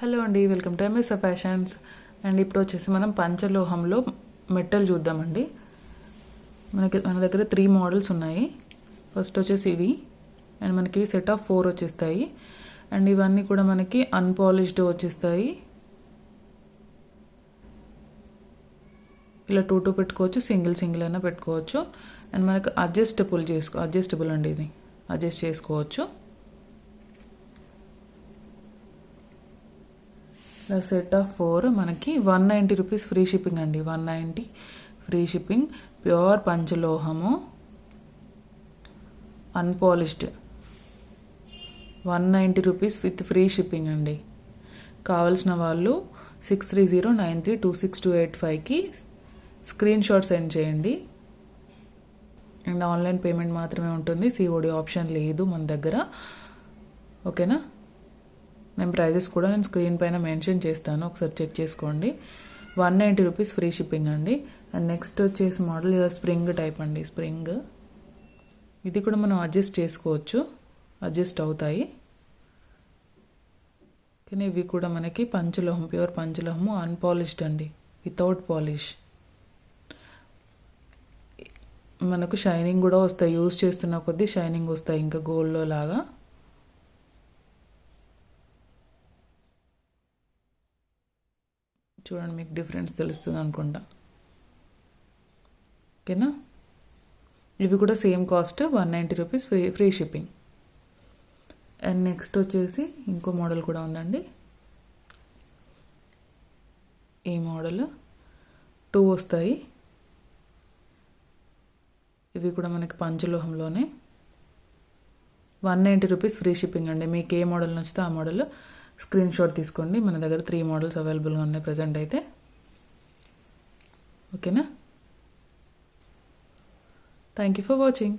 Hello అండి welcome to MS fashions and ఇప్పుడు వచ్చేసి మనం పంచలోహంలో మెట్టలు చూద్దామండి. మనకి మన దగ్గర త్రీ మోడల్స్ ఉన్నాయి. ఫస్ట్ వచ్చేసి ఇవి అండ్ మనకి సెట్ ఆఫ్ ఫోర్ వచ్చేస్తాయి. అండ్ ఇవన్నీ కూడా మనకి అన్పాలిష్డ్ వచ్చేస్తాయి. ఇలా టూ టూ పెట్టుకోవచ్చు సింగిల్ సింగిల్ అయినా పెట్టుకోవచ్చు. అండ్ మనకు అడ్జస్టబుల్ చేసుకో అడ్జస్టబుల్ అండి ఇది. అడ్జస్ట్ చేసుకోవచ్చు. ద సెట్ ఆఫ్ ఫోర్ మనకి one ninety rupees free shipping అండి. One ninety free shipping pure పంచలోహము unpolished. One ninety rupees with free shipping అండి. కావలసిన వాళ్ళు six three zero nine three two six two eight ఫైవ్కి screenshot send చేయండి. And online payment మాత్రమే ఉంటుంది. COD option లేదు మన దగ్గర. ఓకేనా? నేను ప్రైజెస్ కూడా నేను స్క్రీన్ పైన మెన్షన్ చేస్తాను. ఒకసారి చెక్ చేసుకోండి. One ninety rupees free shipping అండి. అండ్ నెక్స్ట్ వచ్చేసి మోడల్ స్ప్రింగ్ టైప్ అండి. స్ప్రింగ్. ఇది కూడా మనం అడ్జస్ట్ చేసుకోవచ్చు. అడ్జస్ట్ అవుతాయి. కానీ ఇవి కూడా మనకి పంచలోహం ప్యూర్ పంచలోహము అన్పాలిష్డ్ అండి. Without polish. మనకు షైనింగ్ కూడా వస్తాయి. యూజ్ చేస్తున్న కొద్దీ షైనింగ్ వస్తాయి. ఇంకా గోల్డ్లో లాగా. చూడండి మీకు డిఫరెన్స్ తెలుస్తుంది అనుకుంటా. ఓకేనా? ఇవి కూడా same cost one ninety rupees free free shipping and next వచ్చేసి ఇంకో మోడల్ కూడా ఉందండి. ఈ మోడల్ టూ వస్తాయి. ఇవి కూడా మనకి పంచలోహంలోనే. One ninety rupees free shipping అండి. మీకు ఏ మోడల్ నచ్చితే ఆ మోడల్ స్క్రీన్ షాట్ తీసుకోండి. మన దగ్గర త్రీ మోడల్స్ అవైలబుల్గా ఉన్నాయి ప్రజెంట్ అయితే. ఓకేనా? Thank you for watching